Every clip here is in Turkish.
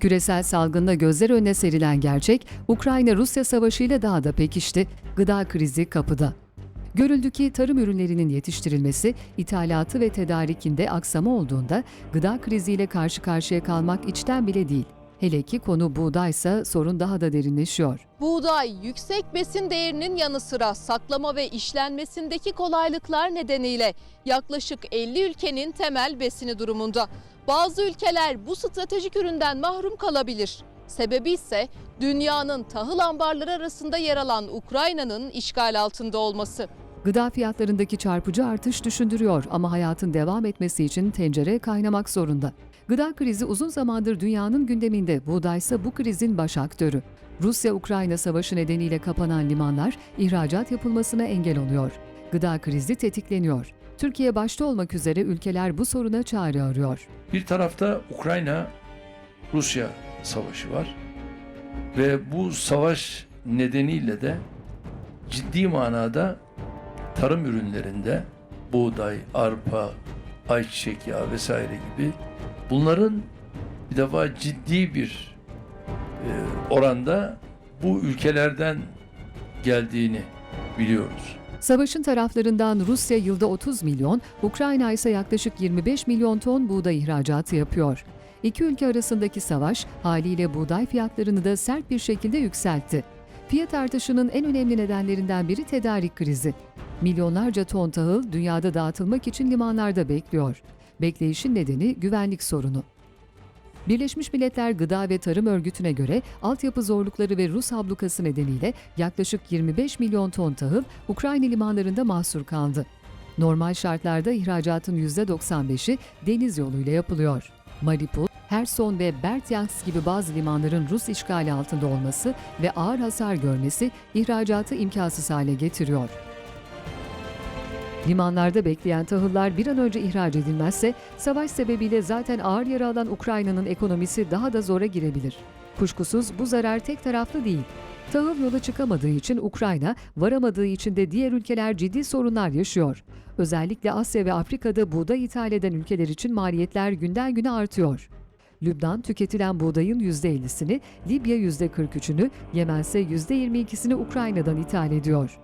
Küresel salgında gözler önüne serilen gerçek, Ukrayna-Rusya savaşıyla daha da pekişti, gıda krizi kapıda. Görüldü ki tarım ürünlerinin yetiştirilmesi, ithalatı ve tedarikinde aksama olduğunda gıda kriziyle karşı karşıya kalmak içten bile değil. Hele ki konu buğdaysa sorun daha da derinleşiyor. Buğday yüksek besin değerinin yanı sıra saklama ve işlenmesindeki kolaylıklar nedeniyle yaklaşık 50 ülkenin temel besini durumunda. Bazı ülkeler bu stratejik üründen mahrum kalabilir. Sebebi ise dünyanın tahıl ambarları arasında yer alan Ukrayna'nın işgal altında olması. Gıda fiyatlarındaki çarpıcı artış düşündürüyor ama hayatın devam etmesi için tencere kaynamak zorunda. Gıda krizi uzun zamandır dünyanın gündeminde, buğdaysa bu krizin baş aktörü. Rusya-Ukrayna savaşı nedeniyle kapanan limanlar ihracat yapılmasına engel oluyor. Gıda krizi tetikleniyor. Türkiye başta olmak üzere ülkeler bu soruna çare arıyor. Bir tarafta Ukrayna-Rusya savaşı var ve bu savaş nedeniyle de ciddi manada tarım ürünlerinde buğday, arpa, ayçiçek yağı vesaire gibi bunların bir defa ciddi bir e, oranda bu ülkelerden geldiğini biliyoruz. Savaşın taraflarından Rusya yılda 30 milyon, Ukrayna ise yaklaşık 25 milyon ton buğday ihracatı yapıyor. İki ülke arasındaki savaş haliyle buğday fiyatlarını da sert bir şekilde yükseltti. Fiyat artışının en önemli nedenlerinden biri tedarik krizi. Milyonlarca ton tahıl dünyada dağıtılmak için limanlarda bekliyor. Bekleyişin nedeni güvenlik sorunu. Birleşmiş Milletler Gıda ve Tarım Örgütü'ne göre altyapı zorlukları ve Rus ablukası nedeniyle yaklaşık 25 milyon ton tahıl Ukrayna limanlarında mahsur kaldı. Normal şartlarda ihracatın %95'i deniz yoluyla yapılıyor. Mariupol, Herson ve Berdyansk gibi bazı limanların Rus işgali altında olması ve ağır hasar görmesi ihracatı imkansız hale getiriyor. Limanlarda bekleyen tahıllar bir an önce ihraç edilmezse savaş sebebiyle zaten ağır yara alan Ukrayna'nın ekonomisi daha da zora girebilir. Kuşkusuz bu zarar tek taraflı değil. Tahıl yola çıkamadığı için Ukrayna, varamadığı için de diğer ülkeler ciddi sorunlar yaşıyor. Özellikle Asya ve Afrika'da buğday ithal eden ülkeler için maliyetler günden güne artıyor. Lübnan tüketilen buğdayın %50'sini, Libya %43'ünü, Yemen ise %22'sini Ukrayna'dan ithal ediyor.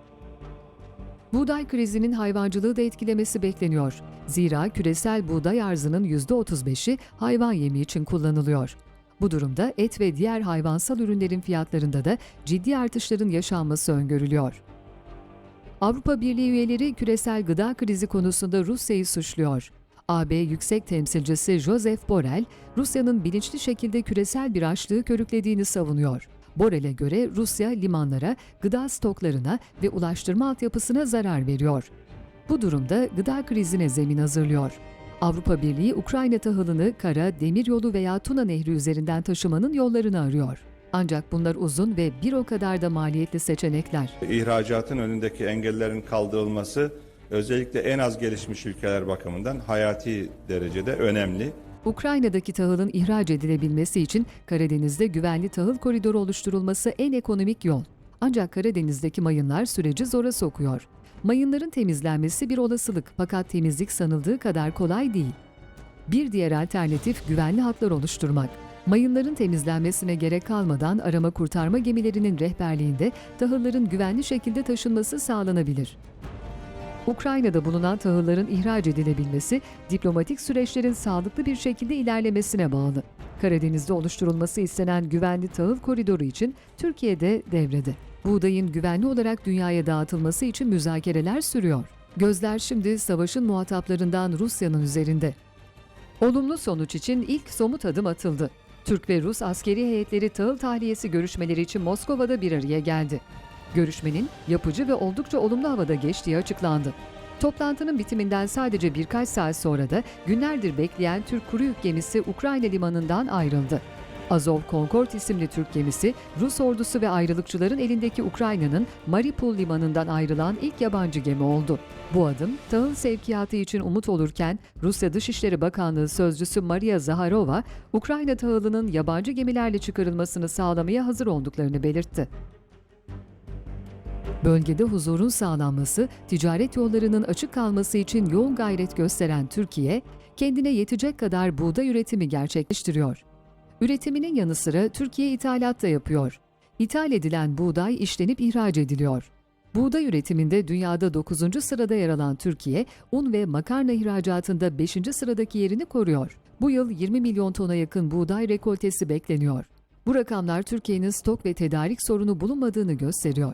Buğday krizinin hayvancılığı da etkilemesi bekleniyor. Zira küresel buğday arzının %35'i hayvan yemi için kullanılıyor. Bu durumda et ve diğer hayvansal ürünlerin fiyatlarında da ciddi artışların yaşanması öngörülüyor. Avrupa Birliği üyeleri küresel gıda krizi konusunda Rusya'yı suçluyor. AB Yüksek Temsilcisi Joseph Borrell, Rusya'nın bilinçli şekilde küresel bir açlığı körüklediğini savunuyor. Borrell'e göre Rusya limanlara, gıda stoklarına ve ulaştırma altyapısına zarar veriyor. Bu durumda gıda krizine zemin hazırlıyor. Avrupa Birliği Ukrayna tahılını kara, demiryolu veya Tuna Nehri üzerinden taşımanın yollarını arıyor. Ancak bunlar uzun ve bir o kadar da maliyetli seçenekler. İhracatın önündeki engellerin kaldırılması özellikle en az gelişmiş ülkeler bakımından hayati derecede önemli. Ukrayna'daki tahılın ihraç edilebilmesi için Karadeniz'de güvenli tahıl koridoru oluşturulması en ekonomik yol. Ancak Karadeniz'deki mayınlar süreci zora sokuyor. Mayınların temizlenmesi bir olasılık fakat temizlik sanıldığı kadar kolay değil. Bir diğer alternatif güvenli hatlar oluşturmak. Mayınların temizlenmesine gerek kalmadan arama kurtarma gemilerinin rehberliğinde tahılların güvenli şekilde taşınması sağlanabilir. Ukrayna'da bulunan tahılların ihraç edilebilmesi, diplomatik süreçlerin sağlıklı bir şekilde ilerlemesine bağlı. Karadeniz'de oluşturulması istenen güvenli tahıl koridoru için Türkiye'de devrede. Buğdayın güvenli olarak dünyaya dağıtılması için müzakereler sürüyor. Gözler şimdi savaşın muhataplarından Rusya'nın üzerinde. Olumlu sonuç için ilk somut adım atıldı. Türk ve Rus askeri heyetleri tahıl tahliyesi görüşmeleri için Moskova'da bir araya geldi. Görüşmenin yapıcı ve oldukça olumlu havada geçtiği açıklandı. Toplantının bitiminden sadece birkaç saat sonra da günlerdir bekleyen Türk kuru yük gemisi Ukrayna limanından ayrıldı. Azov Concord isimli Türk gemisi, Rus ordusu ve ayrılıkçıların elindeki Ukrayna'nın Mariupol limanından ayrılan ilk yabancı gemi oldu. Bu adım tahıl sevkiyatı için umut olurken Rusya Dışişleri Bakanlığı sözcüsü Maria Zaharova, Ukrayna tahılının yabancı gemilerle çıkarılmasını sağlamaya hazır olduklarını belirtti. Bölgede huzurun sağlanması, ticaret yollarının açık kalması için yoğun gayret gösteren Türkiye, kendine yetecek kadar buğday üretimi gerçekleştiriyor. Üretiminin yanı sıra Türkiye ithalat da yapıyor. İthal edilen buğday işlenip ihraç ediliyor. Buğday üretiminde dünyada 9. sırada yer alan Türkiye, un ve makarna ihracatında 5. sıradaki yerini koruyor. Bu yıl 20 milyon tona yakın buğday rekoltesi bekleniyor. Bu rakamlar Türkiye'nin stok ve tedarik sorunu bulunmadığını gösteriyor.